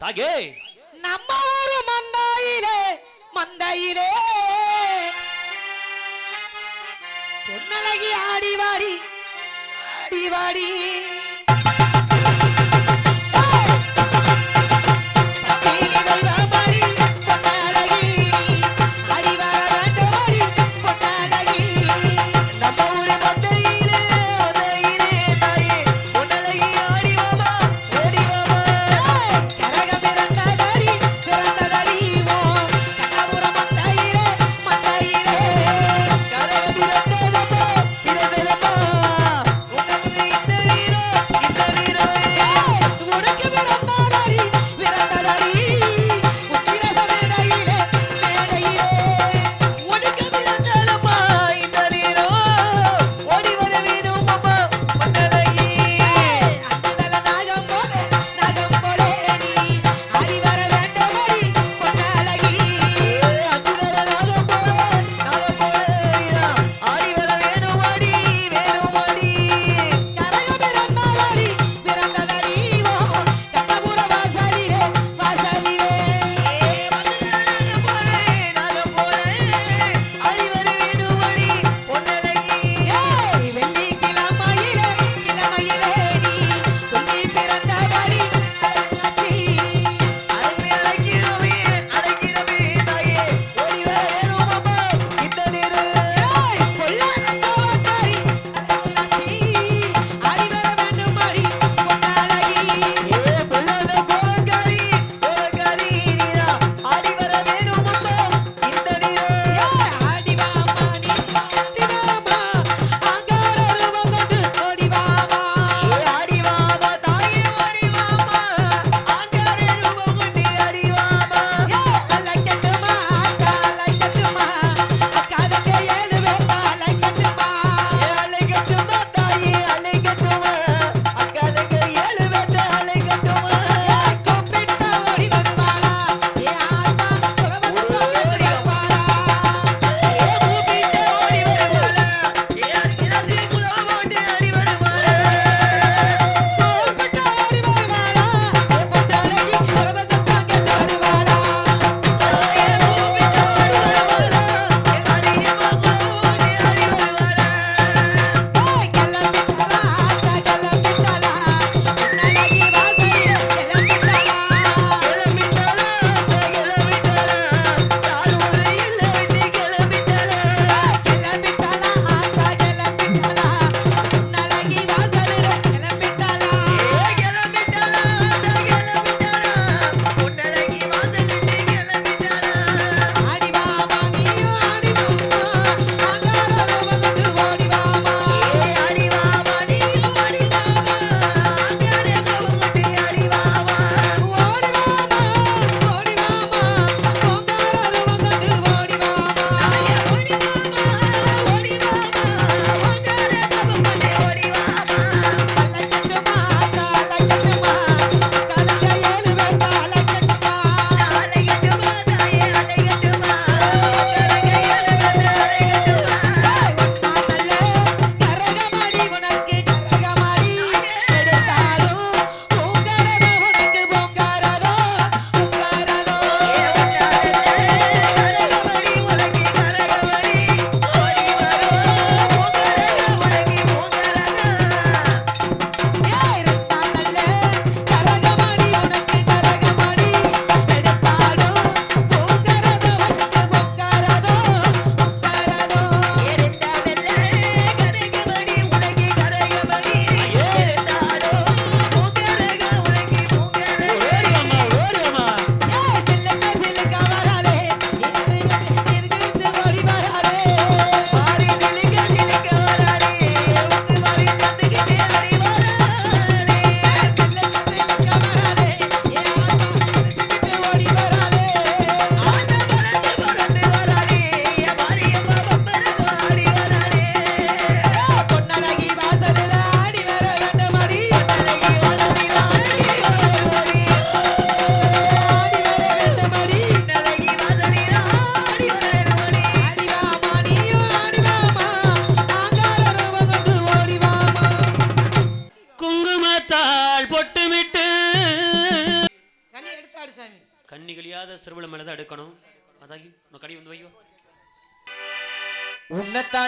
தாகே நம்ம ஊரு மந்தையிலே மந்தையிலே. பொன்னழகி ஆடிவாடி ஆடிவாடி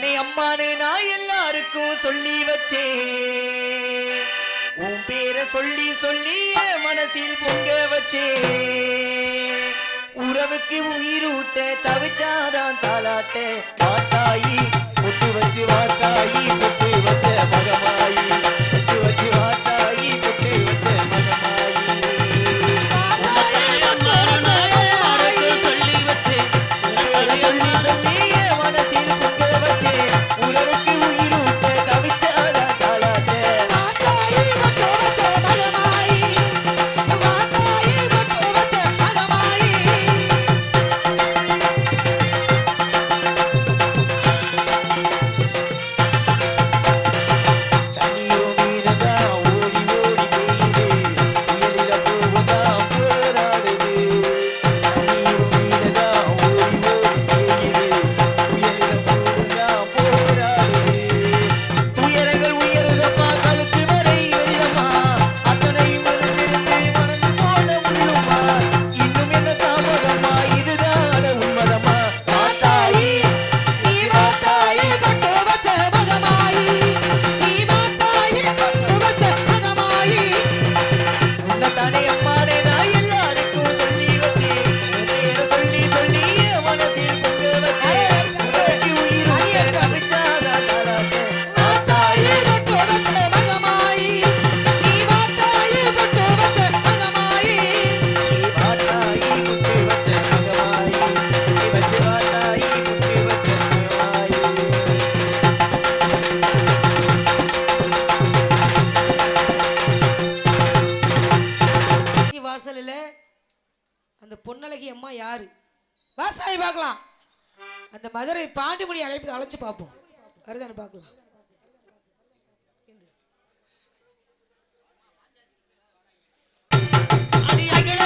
அம்மானே அம்மானே நான் எல்லாருக்கும் சொல்லி வச்சே உன் பேரை சொல்லி சொல்லி மனசில் பொங்க வச்சே உறவுக்கு உயிரூட்ட ஊட்ட தவிச்சாதான் தாளாட்ட வாத்தாயி பொட்டு வச்சு வாத்தாயி பொட்டு வச்ச மகமாயி பொட்டு வச்சு வா வா சாமி பார்க்கலாம். அந்த மதுரை பாண்டிமணி அழைப்பு அழைச்சி பார்ப்போம். வருதானு பார்க்கலாம். அடி அகில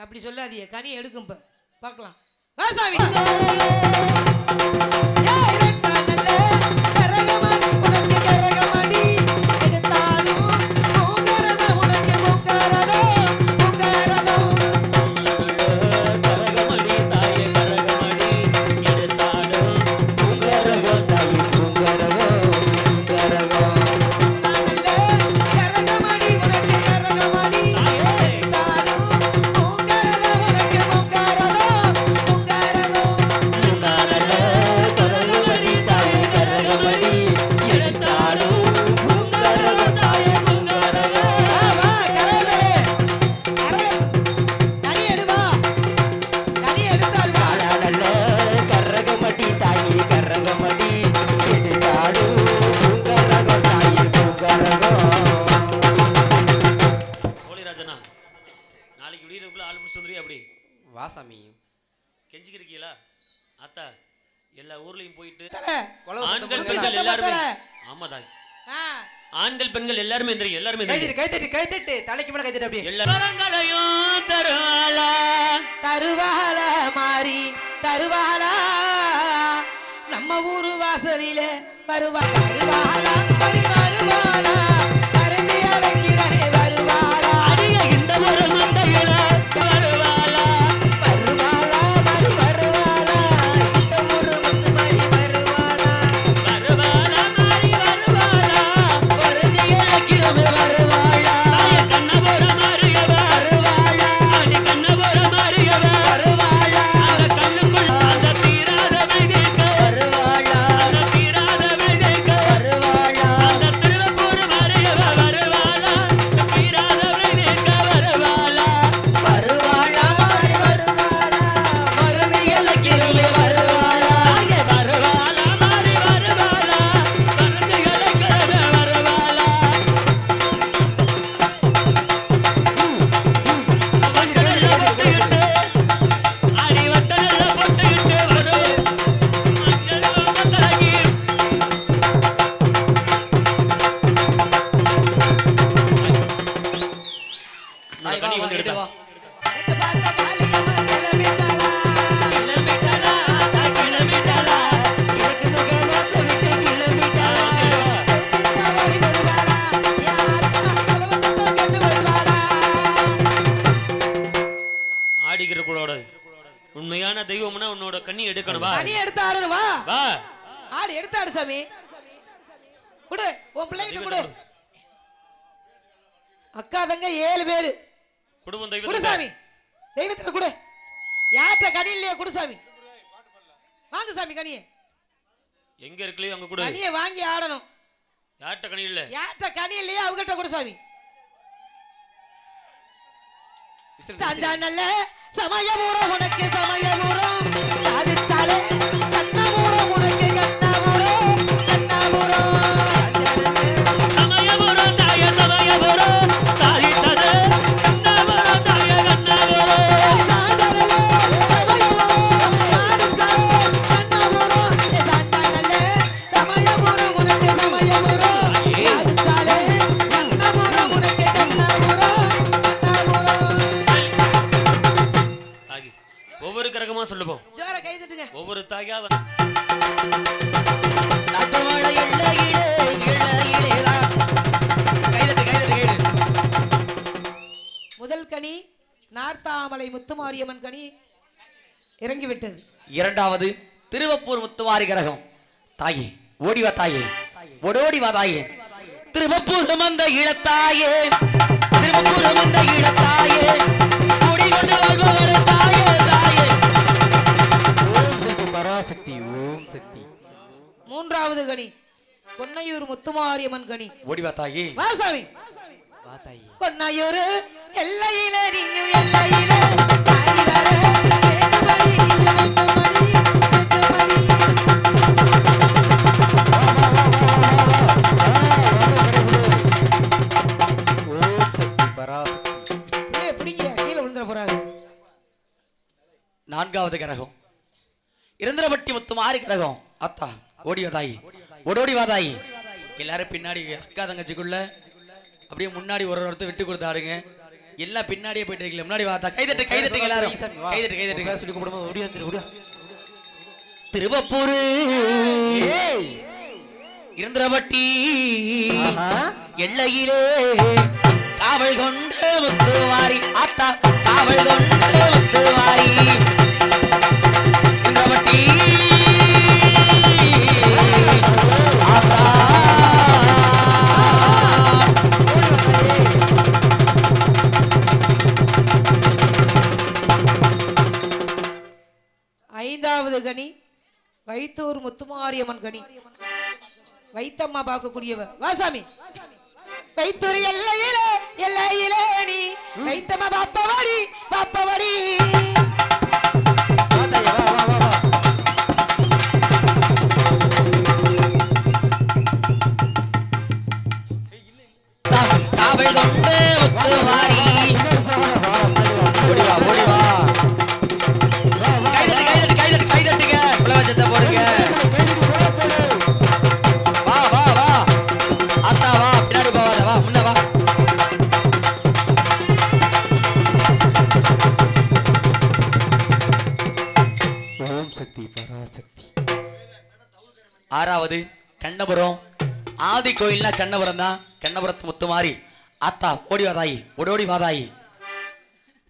அப்படி சொல்லாதீங்க கனி எடுக்கும் இப்போ. பார்க்கலாம். வாசாமி ஆண்கள் பெண்கள் எல்லாருமே எந்திரி எல்லாருமே கைதட்டு கைதட்டு கைதட்டு. தலைக்கு மேல கைதட்டு அப்படியே. எல்லாரையும் தருவாளா? தருவாள மாறி தருவாளா? நம்ம ஊரு வாசலில வருவா தருவாளா? வா. வா. ஆடு எடுத்து ஆடு சாமி. குடு உன் பிள்ளைகிட்ட குடு. அக்கா தங்க ஏழு பேரு. குடும்பம் குடு தெய்வம் சாமி. தெய்வத்துல குடு. யார்கிட்ட கனி இல்லையா குடு சாமி. வாங்க சாமி கனிய. எங்க இருக்கலையோ அங்க கொடு. கனிய வாங்கி ஆடணும். யார்கிட்ட கனி இல்ல? யார்கிட்ட கனி இல்லையா அவங்ககிட்ட குடு சாமி. சந்தானல்ல சமயபூரம் உனக்கு சமயபூரம். சாதிச்சாலே முதல் கனி நார்த்தாமலை முத்துமாரியம்மன் கனி இறங்கி விட்டது இரண்டாவது திருவப்பூர் முத்துமாரி கிரகம். தாயே ஓடி வா தாயே. ஓடோடி வா தாயே. திருவப்பூர் சுமந்த இளத்தாயே. திருவப்பூர் சுமந்த இளத்தாயே. ஓடி கொண்டு வாழ்பவளே தாயே தாயே. ஓம் சக்தி பராசக்தி ஓம் சக்தி. மூன்றாவது கனி கொன்னையூர் முத்துமாரியம்மன் கனி. ஓடி வா தாயே. வாசாமி கொன்னையூர் எல்லையில நீயும் எல்லையில. நான்காவது கிரகம். இருந்திரபட்டி முத்துமாரி கிரகம். அத்தா ஓடி வா தாயி. ஓடோடி வா தாயி. எல்லாரும் பின்னாடி அக்கா தங்கச்சிக்குள்ள அப்படியே முன்னாடி ஒரு ஒருத்தர் விட்டு கொடுத்து ஆடுங்க. எல்லாம் பின்னாடியே போயிட்டு இருக்கல முன்னாடி வாத்தா. கைதட்டு கைதட்டுங்க எல்லாரும். கைதட்டு கைதட்டுங்க. சொல்லி வந்துரு ஓடியா திருவப்பூரு. ஏய். இருந்திரபட்டி எல்லையிலே காவல் கொண்டு முத்துமாரி ஆத்தா காவல் கொண்டு முத்துமாரி ஐந்தாவது கனி வைத்தூர் முத்துமாரியம்மன் கனி. வைத்தம்மா பார்க்கக்கூடியவர். வாசாமி வைத்தூர் எல்லையில எல்லையிலே நீ. வைத்தம்மா பாப்பவாடி பாப்பவரி பராசக்தி பராசக்தி. ஆறாவது கண்ணபுரம். ஆதி கோயில்னா கண்ணபுரம் தான். கண்ணபுரத்து முத்துமாரி அத்தா ஓடி வாதாயி ஓடோடி வாதாயி.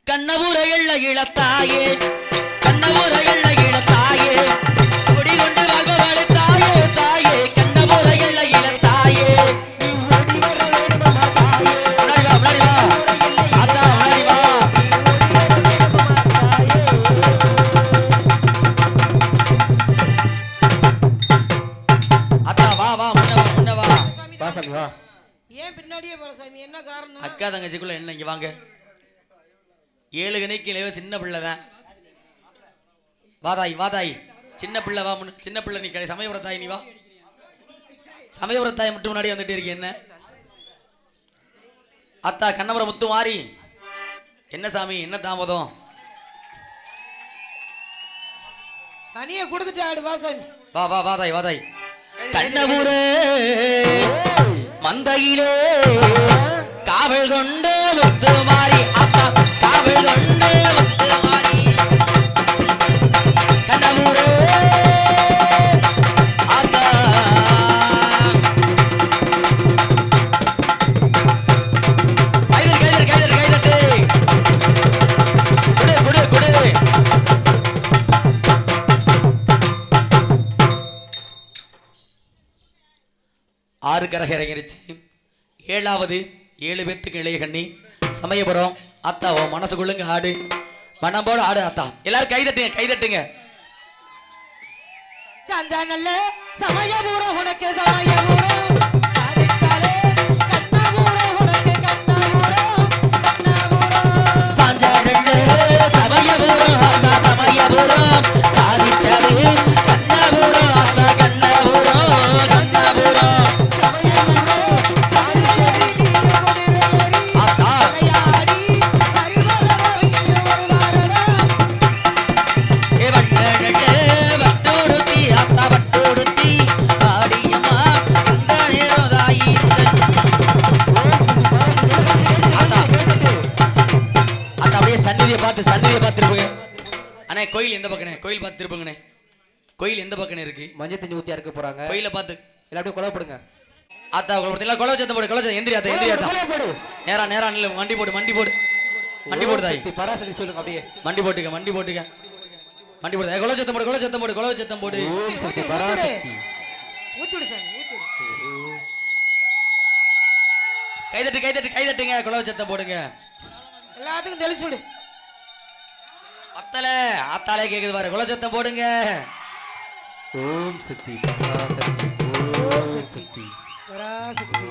கண்ணபுர எள்ள இளத்தாயே கண்ணபுர எள்ள இளத்தாயே ஏன் பின்னாடியே போற சாமி? என்ன காரணம்? அக்கா தங்கச்சிக்குள்ள என்ன? இங்க வாங்க. ஏழு கணிக்கு இளைவ சின்ன பிள்ளை தான். வாதாய் வாதாய் சின்ன பிள்ளை வா சின்ன பிள்ளை நீ கடை சமயபுரத்தாய் நீ வா. சமயபுரத்தாய் மட்டும் முன்னாடி வந்துட்டு இருக்கீங்க என்ன? அத்தா கண்ணபுரம் முத்து மாறி. என்ன சாமி என்ன தாமதம்? கனியை கொடுத்துட்டு ஆடு வாசாமி வா வா வாதாய் வாதாய் கண்ணபுர மந்தையிலே காவல் கொண்டு முத்து மாறி கரக ஏழாவது ஏழு பேத்துக்கு இளைய கண்ணி. சமயபுரம். அத்தா உன் மனசுக்குள்ளுங்க ஆடு. மனம் போல ஆடு அத்தா. எல்லாரும் கை தட்டுங்க கை சந்தா நல்ல சமயபுரம் உனக்கு சமயபுரம். பக்கனே கோயில் பார்த்து இருப்பங்கண்ணே கோயில் எந்த பக்கனே இருக்கு? மஞ்சள் தண்ணி ஊத்தி அறுக்க போறாங்க. கோயிலை பார்த்து. எல்லாம் அப்படியே கொலைப்படுங்க ஆத்தா குழப்பத்தில் கொலை சத்தம் போடு கொலை எந்திரி ஆத்தா எந்திரி ஆத்தா. நேரா நேரா நில்லு. வண்டி போடு வண்டி போடு. வண்டி போடு தாய். பராசக்தி சொல்லுங்க அப்படியே. வண்டி போட்டுக்க வண்டி போட்டுக்க. வண்டி போடு. கொலை சத்தம் போடு கொலை சத்தம் போடு கொலை சத்தம் போடு. கைதட்டு கைதட்டு கைதட்டுங்க கொலை சத்தம் போடுங்க. எல்லாத்துக்கும் தெளிச்சு விடு. அத்தல ஆத்தாலே கேக்குது பாரு கொலை சத்தம் போடுங்க. ஓம் சக்தி பராசக்தி ஓம் சக்தி. பராசக்தி